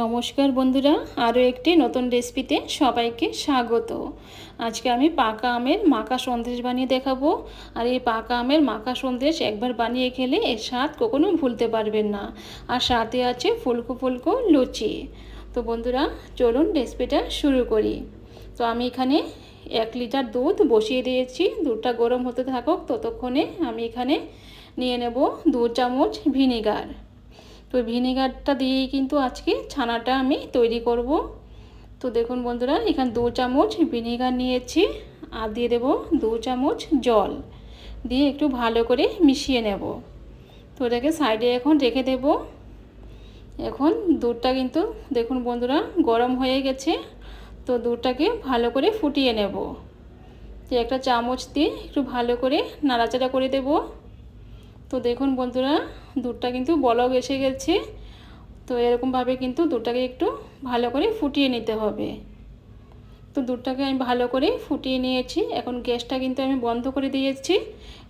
নমস্কার বন্ধুরা, আরও একটি নতুন রেসিপিতে সবাইকে স্বাগত। আজকে আমি পাকা আমের মাখা সন্দেশ বানিয়ে দেখাবো। আর এই পাকা আমের মাখা সন্দেশ একবার বানিয়ে খেলে এর স্বাদ কখনো ভুলতে পারবেন না। আর সাথে আছে ফুলকো ফুলকো লুচি। তো বন্ধুরা, চলুন রেসিপিটা শুরু করি। তো আমি এখানে এক লিটার দুধ বসিয়ে দিয়েছি। দুধটা গরম হতে থাকুক, ততক্ষণে আমি এখানে নিয়ে নেব দু চামচ ভিনিগার। তো ভিনেগারটা দিয়েই কিন্তু আজকে ছানাটা আমি তৈরি করব। তো দেখুন বন্ধুরা, এখানে দু চামচ ভিনেগার নিয়েছি আর দিয়ে দেবো দু চামচ জল। দিয়ে একটু ভালো করে মিশিয়ে নেব। তো এটাকে সাইডে এখন রেখে দেব। এখন দুধটা কিন্তু দেখুন বন্ধুরা, গরম হয়ে গেছে। তো দুধটাকে ভালো করে ফুটিয়ে নেব। তো একটা চামচ দিয়ে একটু ভালো করে নাড়াচাড়া করে দেবো। তো দেখুন বন্ধুরা, দুধটা কিন্তু বলক এসে গেছে। তো এরকমভাবে কিন্তু দুধটাকে একটু ভালো করে ফুটিয়ে নিতে হবে। তো দুধটাকে আমি ভালো করে ফুটিয়ে নিয়েছি। এখন গ্যাসটা কিন্তু আমি বন্ধ করে দিয়েছি।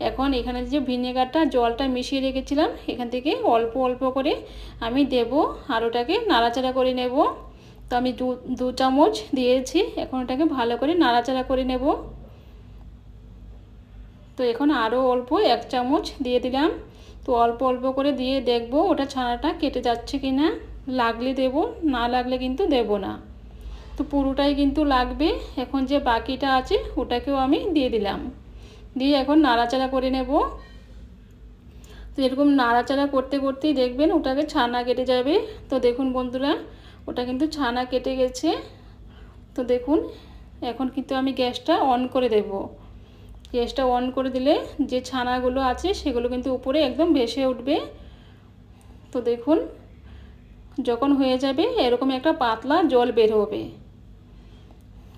এখন এখানে যে ভিনেগারটা, জলটা মিশিয়ে রেখেছিলাম, এখান থেকে অল্প অল্প করে আমি দেব আর ওটাকে নাড়াচাড়া করে নেব। তো আমি দু চামচ দিয়েছি। এখন ওটাকে ভালো করে নাড়াচাড়া করে নেব। তো এখন আরও অল্প এক চামচ দিয়ে দিলাম। তো অল্প অল্প করে দিয়ে দেখব ওটা ছানাটা কেটে যাচ্ছে কি না লাগলে দেব, না লাগলে কিন্তু দেব না। তো পুরোটাই কিন্তু লাগবে। এখন যে বাকিটা আছে ওটাকেও আমি দিয়ে দিলাম। দিয়ে এখন নাড়াচাড়া করে নেব। তো এরকম নাড়াচাড়া করতে করতেই দেখবেন ওটাকে ছানা কেটে যাবে। তো দেখুন বন্ধুরা, ওটা কিন্তু ছানা কেটে গেছে। তো দেখুন, এখন কিন্তু আমি গ্যাসটা অন করে দেবো। গ্যাসটা অন করে দিলে যে ছানাগুলো আছে সেগুলো কিন্তু উপরে একদম ভেসে উঠবে। তো দেখুন, যখন হয়ে যাবে এরকম একটা পাতলা জল বের হবে।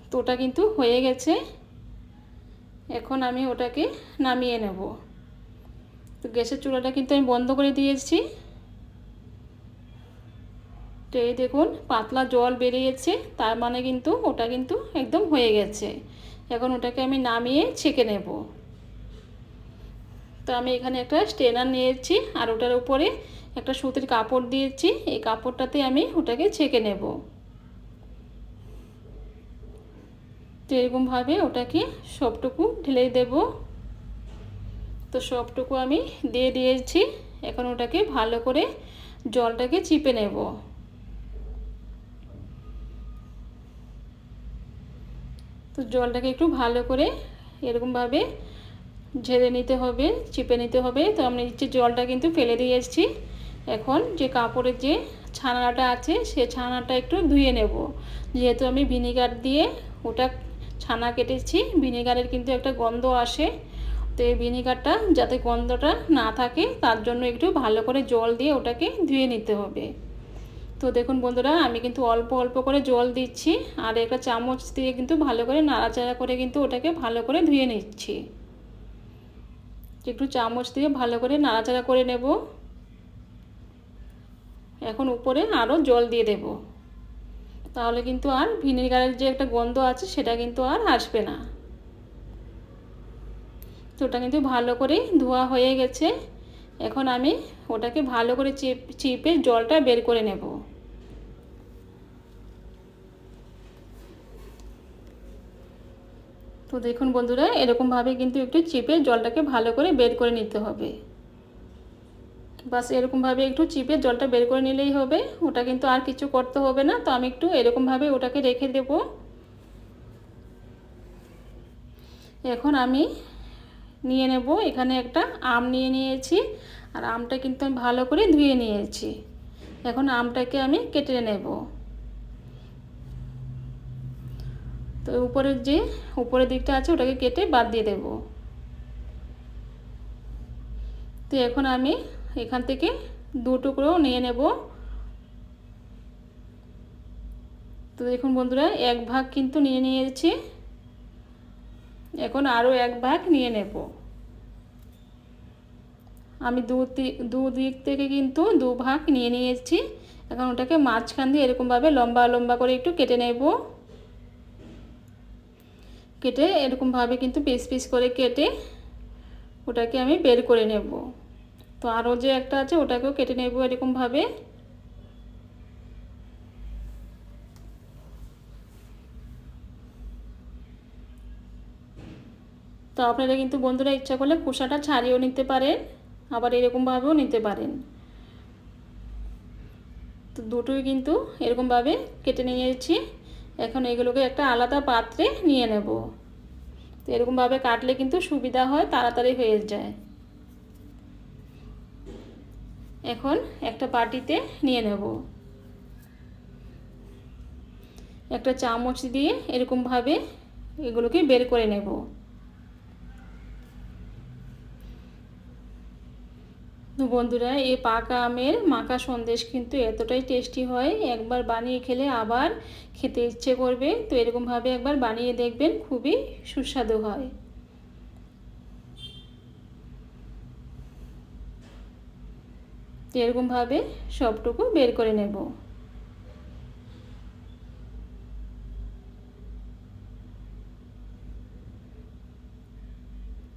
তো ওটা কিন্তু হয়ে গেছে। এখন আমি ওটাকে নামিয়ে নেব। তো গ্যাসের চুলাটা কিন্তু আমি বন্ধ করে দিয়েছি। তো এই দেখুন, পাতলা জল বেরিয়েছে, তার মানে কিন্তু ওটা কিন্তু একদম হয়ে গেছে। এখন ওটাকে আমি নামিয়ে ছেঁকে নেব। তো আমি এখানে একটা স্টেনার নিয়েছি আর ওটার উপরে একটা সুতির কাপড় দিয়েছি। এই কাপড়টাতে আমি ওটাকে ছেঁকে নেব। তো এরকমভাবে ওটাকে সবটুকু ঢেলে দেব। তো সবটুকু আমি দিয়ে দিয়েছি। এখন ওটাকে ভালো করে জলটাকে চিপে নেব। তো জলটাকে একটু ভালো করে এরকমভাবে ঝেড়ে নিতে হবে, চিপে নিতে হবে। তো আমি নিচে জলটা কিন্তু ফেলে দিয়ে এসেছি। এখন যে কাপড়ের যে ছানাটা আছে, সে ছানাটা একটু ধুয়ে নেব। যেহেতু আমি ভিনিগার দিয়ে ওটা ছানা কেটেছি, ভিনিগারের কিন্তু একটা গন্ধ আসে। তো এই ভিনিগারটা যাতে গন্ধটা না থাকে, তার জন্য একটু ভালো করে জল দিয়ে ওটাকে ধুয়ে নিতে হবে। তো দেখুন বন্ধুরা, আমি কিন্তু অল্প অল্প করে জল দিচ্ছি, আর একটা চামচ দিয়ে কিন্তু ভালো করে নাড়াচাড়া করে কিন্তু ওটাকে ভালো করে ধুয়ে নিচ্ছি। একটু চামচ দিয়ে ভালো করে নাড়াচাড়া করে নেব। এখন উপরে আরও জল দিয়ে দেব। তাহলে কিন্তু আর ভিনেগারের যে একটা গন্ধ আছে, সেটা কিন্তু আর আসবে না। তো ওটা কিন্তু ভালো করে ধোয়া হয়ে গেছে। এখন আমি ওটাকে ভালো করে চিপ, চিপে জলটা বের করে নেব। তো দেখুন বন্ধুরা, এরকমভাবে কিন্তু একটু চিপে জলটাকে ভালো করে বের করে নিতে হবে। বাস এরকমভাবে একটু চিপে জলটা বের করে নিলেই হবে। ওটা কিন্তু আর কিছু করতে হবে না, তো আমি একটু এরকমভাবে ওটাকে রেখে দেব। এখন আমি নিয়ে নেব, এখানে একটা আম নিয়ে নিয়েছি, আর আমটা কিন্তু আমি ভালো করে ধুয়ে নিয়েছি। এখন আমটাকে আমি কেটে নেব। তো উপরের যে উপরের দিকটা আছে ওটাকে কেটে বাদ দিয়ে দেব। তো এখন আমি এখান থেকে দু টুকরো নিয়ে নেব। তো দেখুন বন্ধুরা, এক ভাগ কিন্তু নিয়ে নিয়েছি। এখন আরও এক ভাগ নিয়ে নেব। আমি দু দু দিক থেকে কিন্তু দু ভাগ নিয়ে নিয়েছি। এখন ওটাকে মাঝখান দিয়ে এরকমভাবে লম্বা লম্বা করে একটু কেটে নেব। কেটে এরকমভাবে কিন্তু পিস পিস করে কেটে ওটাকে আমি বের করে নেব। তো আরও যে একটা আছে ওটাকেও কেটে নেব এরকমভাবে। তো আপনারা কিন্তু বন্ধুরা ইচ্ছা করলে খোসাটা ছাড়িয়েও নিতে পারেন, আবার এরকমভাবেও নিতে পারেন। তো দুটোই কিন্তু এরকমভাবে কেটে নিয়েছি। এখন এগুলোকে একটা আলাদা পাত্রে নিয়ে নেব। তো এরকমভাবে কাটলে কিন্তু সুবিধা হয়, তাড়াতাড়ি হয়ে যায়। এখন একটা বাটিতে নিয়ে নেব। একটা চামচ দিয়ে এরকমভাবে এগুলোকে বের করে নেব। তো বন্ধুরা এই পাকা আমের মাখা সন্দেশ কিন্তু এতটাই টেস্টি হয়, একবার বানিয়ে খেলে আবার খেতে ইচ্ছে করবে। তো এরকমভাবে একবার বানিয়ে দেখবেন, খুবই সুস্বাদু হয়। তো এরকমভাবে সবটুকু বের করে নেব।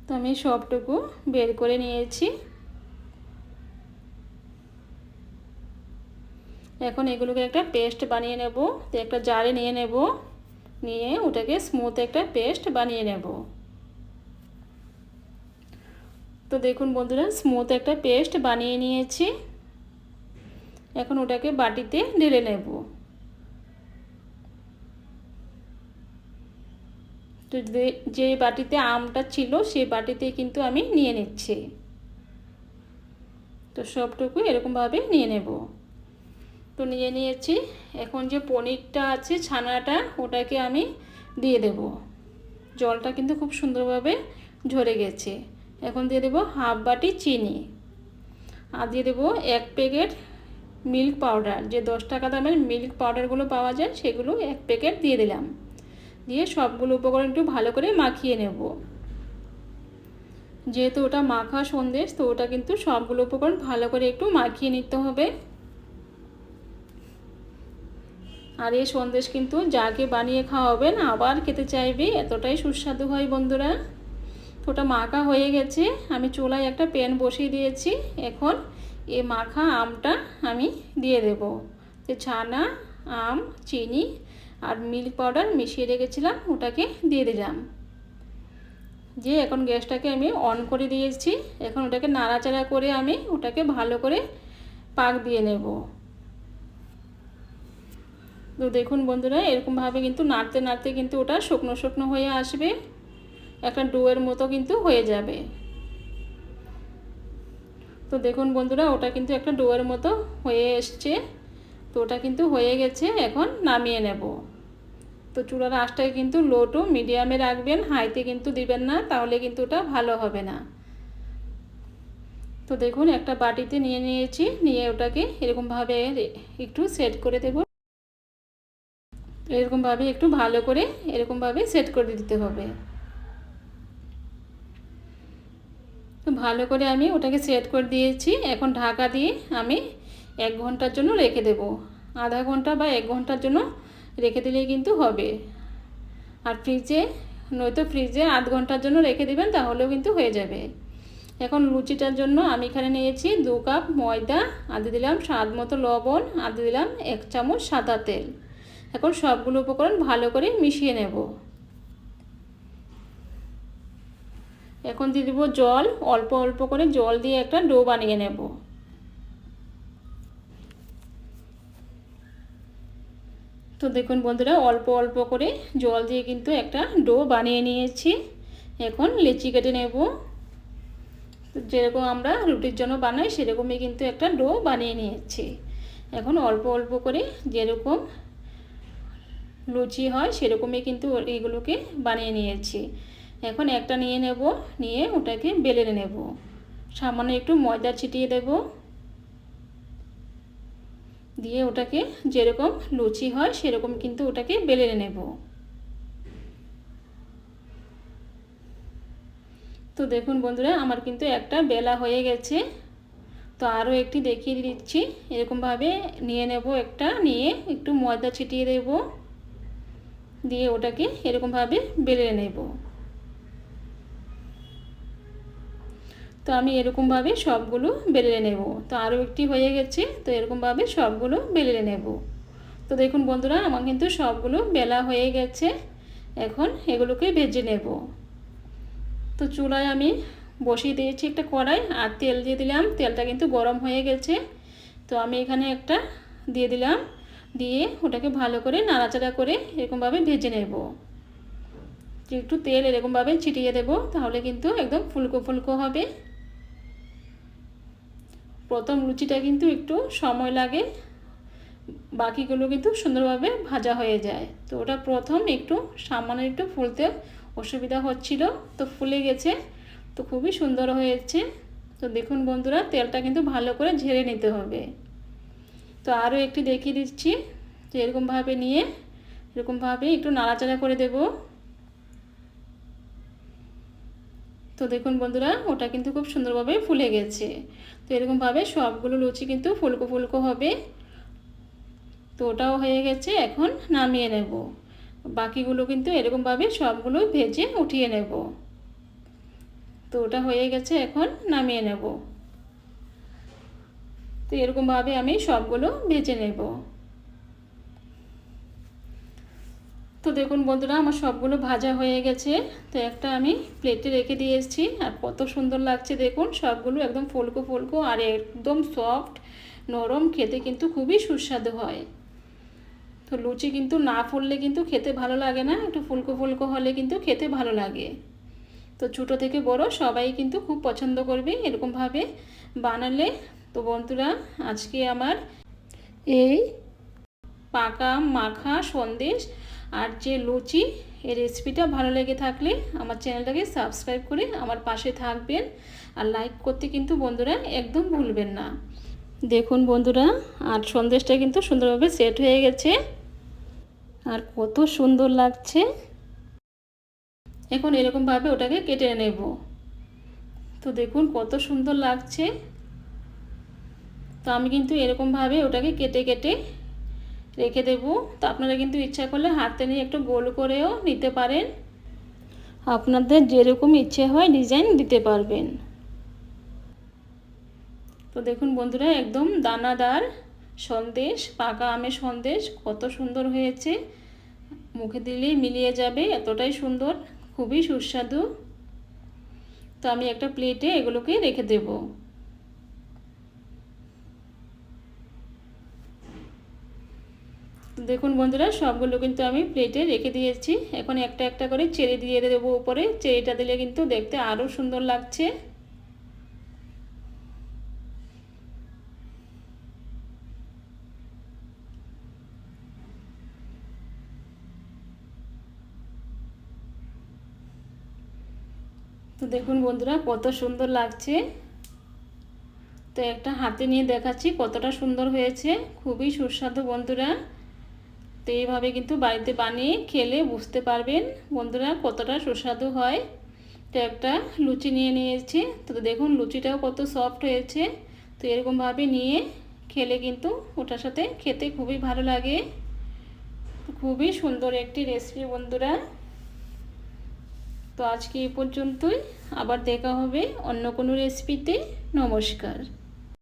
তো আমি সবটুকু বের করে নিয়েছি। এখন এগুলোকে একটা পেস্ট বানিয়ে নেব। তো একটা জারে নিয়ে নেব। নিয়ে ওটাকে স্মুথ একটা পেস্ট বানিয়ে নেব। তো দেখুন বন্ধুরা স্মুথ একটা পেস্ট বানিয়ে নিয়েছি। এখন ওটাকে বাটিতে ঢেলে নেব। তো যে বাটিতে আমটা ছিল সেই বাটিতে কিন্তু আমি নিয়ে নিচ্ছি। তো সবটুকু এরকমভাবে নিয়ে নেব। তো নিয়ে নিয়েছি। এখন যে পনিরটা আছে, ছানাটা, ওটাকে আমি দিয়ে দেব। জলটা কিন্তু খুব সুন্দরভাবে ঝরে গেছে। এখন দিয়ে দেবো হাফ বাটি চিনি। আর দিয়ে দেবো এক প্যাকেট মিল্ক পাউডার। যে দশ টাকা দামের মিল্ক পাউডারগুলো পাওয়া যায়, সেগুলো এক প্যাকেট দিয়ে দিলাম। দিয়ে সবগুলো উপকরণ একটু ভালো করে মাখিয়ে নেব। যেহেতু ওটা মাখা সন্দেশ, তো ওটা কিন্তু সবগুলো উপকরণ ভালো করে একটু মাখিয়ে নিতে হবে। আর এই সন্দেশ কিন্তু যাকে বানিয়ে খাওয়াবেন আবার খেতে চাইবে, এতটাই সুস্বাদু হয় বন্ধুরা। ওটা মাখা হয়ে গেছে, আমি চুলায় একটা প্যান বসিয়ে দিয়েছি, এখন এই মাখা আমটা আমি দিয়ে দেব। যে ছানা, আম, চিনি আর মিল্ক পাউডার মিশিয়ে রেখেছিলাম, ওটাকে দিয়ে দিলাম। যে এখন গ্যাসটাকে আমি অন করে দিয়েছি, এখন ওটাকে নাড়াচাড়া করে আমি ওটাকে ভালো করে পাক দিয়ে নেব। তো দেখুন বন্ধুরা, এরকমভাবে কিন্তু নাড়তে নাড়তে কিন্তু ওটা শুকনো শুকনো হয়ে আসবে। একটা ডোয়ের মতো কিন্তু হয়ে যাবে। তো দেখুন বন্ধুরা, ওটা কিন্তু একটা ডোয়ের মতো হয়ে এসছে। তো ওটা কিন্তু হয়ে গেছে, এখন নামিয়ে নেব। তো চুলার আঁচটাকে কিন্তু লো টু মিডিয়ামে রাখবেন, হাইতে কিন্তু দিবেন না, তাহলে কিন্তু ওটা ভালো হবে না। তো দেখুন, একটা বাটিতে নিয়ে নিয়েছি, নিয়ে ওটাকে এরকমভাবে একটু সেট করে দেব। এরকমভাবে একটু ভালো করে এরকমভাবে সেট করে দিতে হবে। তো ভালো করে আমি ওটাকে সেট করে দিয়েছি। এখন ঢাকা দিয়ে আমি এক ঘণ্টার জন্য রেখে দেব। আধা ঘণ্টা বা এক ঘণ্টার জন্য রেখে দিলেই কিন্তু হবে। আর ফ্রিজে নয়তো ফ্রিজে আধ ঘণ্টার জন্য রেখে দেবেন তাহলেও কিন্তু হয়ে যাবে। এখন লুচিটার জন্য আমি এখানে নিয়েছি দু কাপ ময়দা আদি দিলাম স্বাদ মতো লবণ আদি দিলাম এক চামচ সাদা তেল। এখন সবগুলো উপকরণ ভালো করে মিশিয়ে নেব। এখন দিয়ে দেবো জল, অল্প অল্প করে জল দিয়ে একটা ডো বানিয়ে নেব। তো দেখুন বন্ধুরা, অল্প অল্প করে জল দিয়ে কিন্তু একটা ডো বানিয়ে নিয়েছি। এখন লেচি কেটে নেব। যেরকম আমরা রুটির জন্য বানাই, সেরকমই কিন্তু একটা ডো বানিয়ে নিয়েছি। এখন অল্প অল্প করে যেরকম লুচি হয়, সেরকমই কিন্তু এগুলোকে বানিয়ে নিয়েছি। এখন একটা নিয়ে নেব, নিয়ে ওটাকে বেলে নেব। সামান্য একটু ময়দা ছিটিয়ে দেব। দিয়ে ওটাকে যেরকম লুচি হয়, সেরকম কিন্তু ওটাকে বেলে নেব। তো দেখুন বন্ধুরা, আমার কিন্তু একটা বেলা হয়ে গেছে। তো আরও একটি দেখিয়ে দিচ্ছি। এরকমভাবে নিয়ে নেব একটা, নিয়ে একটু ময়দা ছিটিয়ে দেব। দিয়ে ওটাকে এরকমভাবে বেলে নেব। তো আমি এরকমভাবে সবগুলো বেলে নেব। তো আরও একটি হয়ে গেছে, তো এরকমভাবে সবগুলো বেলে নেব। তো দেখুন বন্ধুরা, আমার কিন্তু সবগুলো বেলা হয়ে গেছে। এখন এগুলোকে ভেজে নেব। তো চুলায় আমি বসিয়ে দিয়েছি একটা কড়াই আর তেল দিয়ে দিলাম। তেলটা কিন্তু গরম হয়ে গেছে। তো আমি এখানে একটা দিয়ে দিলাম। দিয়ে ওটাকে ভালো করে নাড়াচাড়া করে এরকমভাবে ভেজে নেব। একটু তেল এরকমভাবে ছিটিয়ে দেব, তাহলে কিন্তু একদম ফুলকো ফুলকো হবে। প্রথম লুচিটা কিন্তু একটু সময় লাগে, বাকিগুলো কিন্তু সুন্দরভাবে ভাজা হয়ে যায়। তো ওটা প্রথম একটু সামান্য একটু ফুলতে অসুবিধা হচ্ছিল, তো ফুলে গেছে, তো খুবই সুন্দর হয়েছে। তো দেখুন বন্ধুরা, তেলটা কিন্তু ভালো করে ঝেড়ে নিতে হবে। তো আরও একটি দেখিয়ে দিচ্ছি তো এরকমভাবে নিয়ে এরকমভাবে একটু নাড়াচাড়া করে দেব। তো দেখুন বন্ধুরা, ওটা কিন্তু খুব সুন্দরভাবে ফুলে গেছে। তো এরকমভাবে সবগুলো লুচি কিন্তু ফুলকো ফুলকো হবে। তো ওটাও হয়ে গেছে, এখন নামিয়ে নেব। বাকিগুলো কিন্তু এরকমভাবে সবগুলো ভেজে উঠিয়ে নেব। তো ওটা হয়ে গেছে, এখন নামিয়ে নেব। তো এরকমভাবে আমি সবগুলো ভেজে নেব। তো দেখুন বন্ধুরা, আমার সবগুলো ভাজা হয়ে গেছে। তো একটা আমি প্লেটে রেখে দিয়ে এসেছি আর কত সুন্দর লাগছে দেখুন, সবগুলো একদম ফুলকো ফুলকো আর একদম সফট, নরম, খেতে কিন্তু খুবই সুস্বাদু হয়। তো লুচি কিন্তু না ফুললে কিন্তু খেতে ভালো লাগে না, একটু ফুলকো ফুলকো হলে কিন্তু খেতে ভালো লাগে। তো ছোটো থেকে বড় সবাই কিন্তু খুব পছন্দ করবে, এরকমভাবে বানালে তো বন্ধুরা আজকে আমার এই পাকা মাখা সন্দেশ আর যে লুচি এই রেসিপিটা ভালো লেগে থাকলে আমার চ্যানেলটাকে সাবস্ক্রাইব করে আমার পাশে থাকবেন। আর লাইক করতে কিন্তু বন্ধুরা একদম ভুলবেন না। দেখুন বন্ধুরা আর সন্দেশটা কিন্তু সুন্দরভাবে সেট হয়ে গেছে। আর কত সুন্দর লাগছে। এখন এরকমভাবে ওটাকে কেটে নেব। তো দেখুন কত সুন্দর লাগছে। তো আমি কিন্তু এরকমভাবে ওটাকে কেটে কেটে রেখে দেব। তো আপনারা কিন্তু ইচ্ছা করলে হাতে নিয়ে একটু গোল করেও নিতে পারেন। আপনাদের যেরকম ইচ্ছে হয় ডিজাইন দিতে পারবেন। তো দেখুন বন্ধুরা, একদম দানাদার সন্দেশ, পাকা আমের সন্দেশ কত সুন্দর হয়েছে। মুখে দিলেই মিলিয়ে যাবে, এতটাই সুন্দর, খুবই সুস্বাদু। তো আমি একটা প্লেটে এগুলোকে রেখে দেব। দেখুন বন্ধুরা, সবগুলো কিন্তু আমি প্লেটে রেখে দিয়েছি। এখন একটা একটা করে চেরি দিয়ে দেবো উপরে। চেরিটা দিলে কিন্তু দেখতে আরও সুন্দর লাগছে। তো দেখুন বন্ধুরা, কত সুন্দর লাগছে। তো একটা হাতে নিয়ে দেখাচ্ছি কতটা সুন্দর হয়েছে। খুবই সুস্বাদু বন্ধুরা। তো এইভাবে কিন্তু বাড়িতে বানিয়ে খেলে বুঝতে পারবেন বন্ধুরা কতটা সুস্বাদু হয়। তো একটা লুচি নিয়ে নিয়েছি। তো দেখুন লুচিটাও কত সফট হয়েছে। তো এরকমভাবে নিয়ে খেলে কিন্তু ওটার সাথে খেতে খুবই ভালো লাগে। খুবই সুন্দর একটি রেসিপি বন্ধুরা। তো আজকে এই পর্যন্তই। আবার দেখা হবে অন্য কোনো রেসিপিতে নমস্কার।